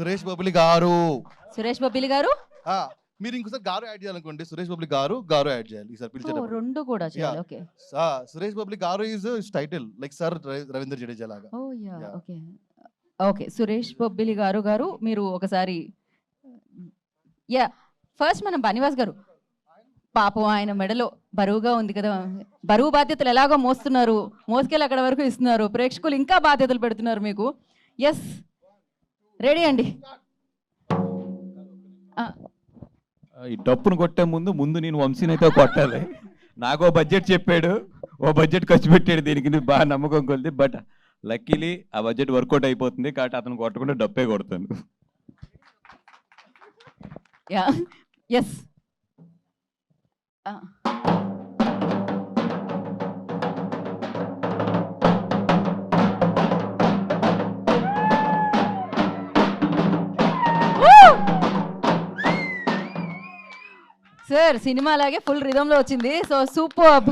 సురేష్ బొబ్బిలి గారు. సురేష్ బొబ్బిలి గారు? ఆ, మీరు ఇంకోసారి గారు యాడ్ చేయాలనుకోండి. సురేష్ బొబ్బిలి గారు గారు యాడ్ చేయాలి. ఈసారి ఓ, పిలిచేటప్పుడు రెండు కూడా చేయాలి. ఓకే. ఆ, సురేష్ బొబ్బిలి గారు is title. Like sir Ravindra Jadeja లాగా. ఓ yeah Yeah. Okay. Okay Suresh Bobbili గారు గారు మీరు ఒకసారి యా ఫస్ట్ మనం బనివాస్ గారు. పాపం ఆయన మెడలో బరువుగా ఉంది కదా. బరువు బాధ్యతలు ఎలాగో మోస్తున్నారు. మోసుకెళ్ళి అక్కడ వరకు ఇస్తున్నారు. ప్రేక్షకులు ఇంకా బాధ్యతలు పెడుతున్నారు మీకు. ఎస్ రెడీ అండి. ఈ డప్పును కొట్టే ముందు ముందు నేను వంశీని అయితే కొట్టాలి. నాకు ఓ బడ్జెట్ చెప్పాడు. ఓ బడ్జెట్ ఖర్చు పెట్టాడు. దీనికి బాగా నమ్మకం కొలిది. బట్ లక్కీలీ ఆ బడ్జెట్ వర్కౌట్ అయిపోతుంది. కాబట్టి అతను కొట్టకుండా డప్పే కొడతాను. యా. ఎస్ సార్ సినిమా అలాగే ఫుల్ రిధంలో వచ్చింది. So super.